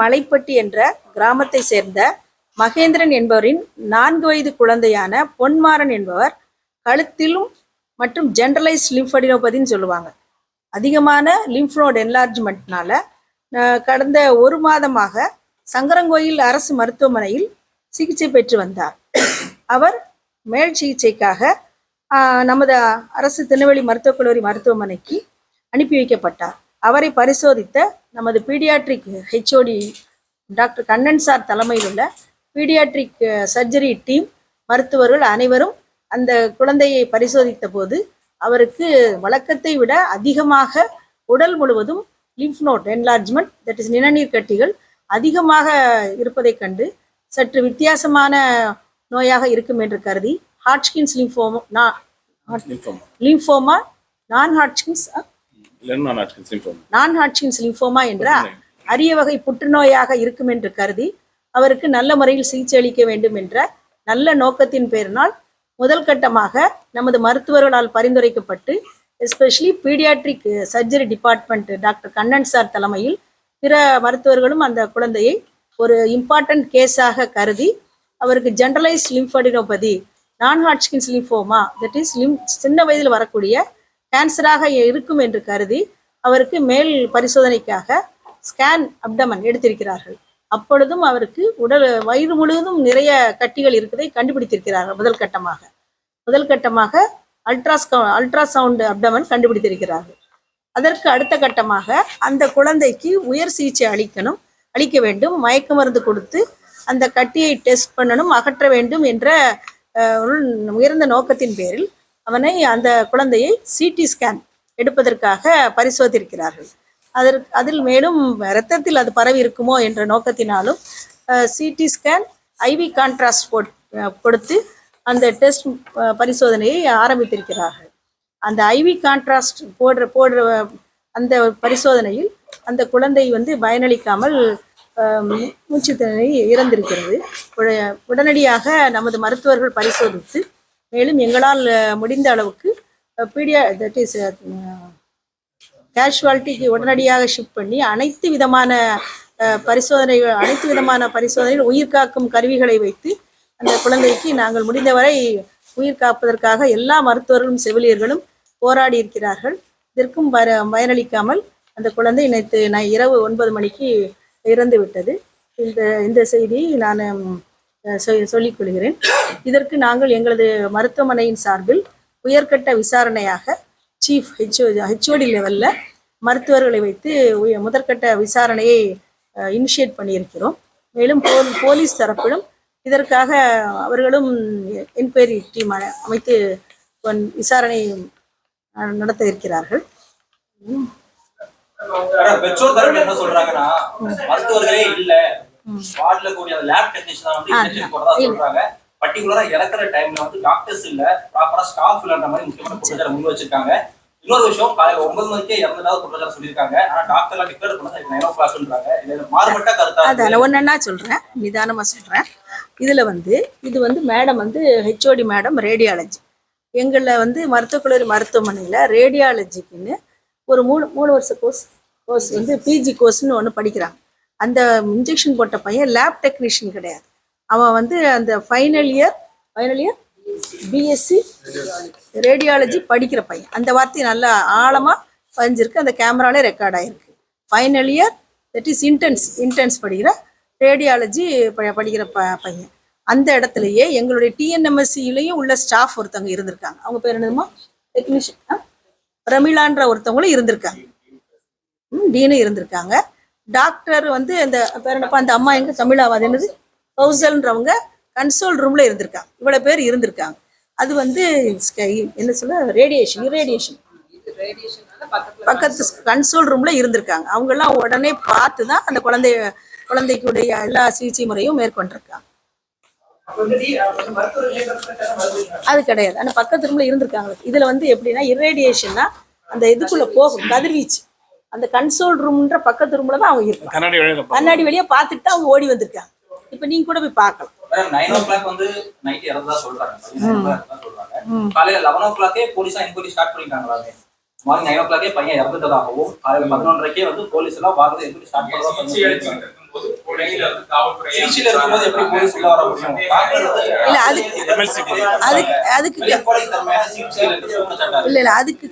மலைப்பட்டி என்ற கிராமத்தை சேர்ந்த மகேந்திரன் என்பவரின் நான்கு வயது குழந்தையான பொன்மாறன் என்பவர் கழுத்திலும் மற்றும் ஜென்ரலைஸ் லிம்ஃபடினோபதின்னு சொல்லுவாங்க. அதிகமான லிம்ஃப் என்லார்ஜ்மெண்ட்னால கடந்த ஒரு மாதமாக சங்கரங்கோயில் அரசு மருத்துவமனையில் சிகிச்சை பெற்று வந்தார். அவர் மேல் சிகிச்சைக்காக ஆஹ், நமது அரசு திருநெல்வேலி மருத்துவக் கல்லூரி மருத்துவமனைக்கு அனுப்பி வைக்கப்பட்டார். அவரை பரிசோதித்த நமது pediatric HOD doctor Kannan sir தலைமையில் உள்ள பீடியாட்ரிக் சர்ஜரி டீம் மருத்துவர்கள் அனைவரும் அந்த குழந்தையை பரிசோதித்த போது அவருக்கு வழக்கத்தை விட அதிகமாக உடல் முழுவதும் lymph node enlargement that is நிணநீர் கட்டிகள் அதிகமாக இருப்பதைக் கண்டு சற்று வித்தியாசமான நோயாக இருக்கும் என்று கருதி ஹாட்ச்கின்ஸ் லிம்ஃபோமா லிம்ஃபோமா லிம்ஃபோமா நான் இல்லைன்னா நான் ஹாட்கின்ஸ் லிம்ஃபோமா என்ற அரிய வகை புற்றுநோயாக இருக்கும் என்று கருதி அவருக்கு நல்ல முறையில் சிகிச்சை அளிக்க வேண்டும் என்ற நல்ல நோக்கத்தின் பேரினால் முதல் கட்டமாக நமது மருத்துவர்களால் பரிந்துரைக்கப்பட்டு especially pediatric surgery department doctor Kannan sir தலைமையில் பிற மருத்துவர்களும் அந்த குழந்தையை ஒரு இம்பார்ட்டன்ட் கேஸாக கருதி அவருக்கு generalise lymphadenopathy non Hodgkin's lymphoma that is Lim சின்ன வயதில் வரக்கூடிய கேன்சராக இருக்கும் என்று கருதி அவருக்கு மேல் பரிசோதனைக்காக ஸ்கேன் அப்டமன் எடுத்திருக்கிறார்கள். அப்பொழுதும் அவருக்கு உடல் வயிறு முழுவதும் நிறைய கட்டிகள் இருக்கதை கண்டுபிடித்திருக்கிறார்கள் முதல் கட்டமாக. முதல் கட்டமாக அல்ட்ராஸ் அல்ட்ராசவுண்டு அப்டமன் கண்டுபிடித்திருக்கிறார்கள். அதற்கு அடுத்த கட்டமாக அந்த குழந்தைக்கு உயர் சிகிச்சை அளிக்கணும் அளிக்க வேண்டும் மயக்க மருந்து கொடுத்து அந்த கட்டியை டெஸ்ட் பண்ணணும் அகற்ற வேண்டும் என்ற உயர்ந்த நோக்கத்தின் பேரில் அவனை அந்த குழந்தையை சிடி ஸ்கேன் எடுப்பதற்காக பரிசோதித்திருக்கிறார்கள். அதற்கு அதில் மேலும் இரத்தத்தில் அது பரவி இருக்குமோ என்ற நோக்கத்தினாலும் சிடி ஸ்கேன் ஐவி கான்ட்ராஸ்ட் போட் கொடுத்து அந்த டெஸ்ட் பரிசோதனையை ஆரம்பித்திருக்கிறார்கள். அந்த ஐவி கான்ட்ராஸ்ட் போடுற போடுற அந்த பரிசோதனையில் அந்த குழந்தை வந்து பயனளிக்காமல் மூச்சு திணறி இறந்திருக்கிறது. உட- உடனடியாக நமது மருத்துவர்கள் பரிசோதித்து மேலும் எங்களால் முடிந்த அளவுக்கு பீடியா தட் இஸ் கேஷுவாலிட்டிக்கு உடனடியாக ஷிஃப்ட் பண்ணி அனைத்து விதமான பரிசோதனைகள் அனைத்து விதமான பரிசோதனைகள் உயிர் காக்கும் கருவிகளை வைத்து அந்த குழந்தைக்கு நாங்கள் முடிந்தவரை உயிர் காப்பதற்காக எல்லா மருத்துவர்களும் செவிலியர்களும் போராடி இருக்கிறார்கள். இதற்கும் பர பயனளிக்காமல் அந்த குழந்தை நேற்று நான் இரவு ஒன்பது மணிக்கு இறந்து விட்டது இந்த இந்த செய்தியை நான் சொல்லிக் கொள்கிறேன் இதற்கு நாங்கள் எங்களது மருத்துவமனையின் சார்பில் உயர்கட்ட விசாரணையாக சீஃப் ஹெச்ஓ ஹெச்ஓடி லெவலில் மருத்துவர்களை வைத்து முதற்கட்ட விசாரணையை இனிஷியேட் பண்ணியிருக்கிறோம். மேலும் போல் போலீஸ் தரப்பிலும் இதற்காக அவர்களும் என்கொயரி டீம் அமைத்து விசாரணை அஹ், நடத்த இருக்கிறார்கள். பெற்றோர் தரப்பு என்ன சொல்றாங்கன்னா மருத்துவர்களே இல்லை. வார்டுல கூடிய லேப் டெக்னீஷியன் வந்து இன்ஜெக்ஷன் போடுறதா சொல்றாங்க. பர்டிகுலரா இறக்குற டைம்ல வந்து டாக்டர்ஸ் இல்ல ப்ராப்பரா ஸ்டாஃப் இல்லன்ற மாதிரி முக்கியமான குற்றச்சாட்டு முன் வச்சிருக்காங்க. இன்னொரு விஷயம் காலையில ஒன்பது மணிக்கே இறந்ததாக குற்றச்சாட்டு சொல்லியிருக்காங்க. ஆனா டாக்டர்லாம் டிக்ளேர் பண்ணது நைன் ஓ கிளாக்ன்றாங்க இது மாறுபட்ட கருத்தா அதை நான் ஒன்றா சொல்கிறேன் நிதானமாக சொல்கிறேன் இதில் வந்து இது வந்து மேடம் வந்து ஹெச்ஓடி மேடம் ரேடியாலஜி எங்களில் வந்து மருத்துவக் கல்லூரி மருத்துவமனையில் ரேடியாலஜிக்குன்னு ஒரு மூணு மூணு வருஷ கோர்ஸ் கோர்ஸ் வந்து பிஜி கோர்ஸ்னு ஒன்று படிக்கிறாங்க. அந்த இன்ஜெக்ஷன் போட்ட பையன் லேப் டெக்னீஷியன் கிடையாது. அவன் வந்து அந்த final year final year BSc radiology படிக்கிற பையன். அந்த வார்த்தை நல்லா ஆழமாக பதிஞ்சிருக்கு. அந்த கேமராலே ரெக்கார்ட் ஆகிருக்கு final year that is intense intense படிக்கிற ரேடியாலஜி படிக்கிற ப பையன். அந்த இடத்துலயே எங்களுடைய டிஎன்எம்எஸ்சியிலையும் உள்ள ஸ்டாஃப் ஒருத்தவங்க இருந்திருக்காங்க. அவங்க பேர் என்னதுமா டெக்னீஷியன் பிரமிளான்ற ஒருத்தவங்களும் இருந்திருக்காங்க. ம், டீனும் இருந்திருக்காங்க. டாக்டர் வந்து அந்த பேர் அந்த அம்மா எங்க தமிழாவது என்னது? கௌசல்ன்றவங்க கன்சோல் ரூம்ல இருந்திருக்காங்க. இவ்வளவு பேர் இருந்திருக்காங்க. அது வந்து என்ன சொல்ல ரேடியேஷன் ரேடியேஷன் பக்கத்து கன்சோல் ரூம்ல இருந்திருக்காங்க. அவங்க எல்லாம் உடனே பார்த்து தான் அந்த குழந்தைய குழந்தைக்குடைய எல்லா சிகிச்சை முறையும் மேற்கொண்டிருக்காங்க. அது கிடையாது. ஆனா பக்கத்து ரூம்ல இருந்திருக்காங்க. இதுல வந்து எப்படின்னா இரேடியேஷன்னா அந்த இதுக்குள்ள போகும் கதிர்வீச்சு. அந்த கன்சோல் ரூம்ன்ற பக்கத்து ரூம்ல தான் அவங்க இருக்காங்க. கண்ணாடி வழியில கண்ணாடி வழியா பார்த்துட்டு தான் அவங்க ஓடி வந்திருக்காங்க. இப்ப நீங்க கூட போய் பார்க்கலாம். நைன் ஓ கிளாக் வந்து நைட் இறந்ததா சொல்றாங்க. காலையில லெவன் ஓ கிளாக்கே போலீஸா என்கொயரி ஸ்டார்ட் பண்ணிட்டாங்களாமே மார்னிங் நைன் ஓ கிளாக்கே பையன் இறந்துட்டதாகவும் காலையில பதினொன்றரைக்கே வந்து போலீஸ் எல்லாம் வாரது என்கொயரி ஸ்டார்ட் பண்ணுவாங்க அதுக்கு அதுக்கு. இல்ல இல்ல அதுக்கு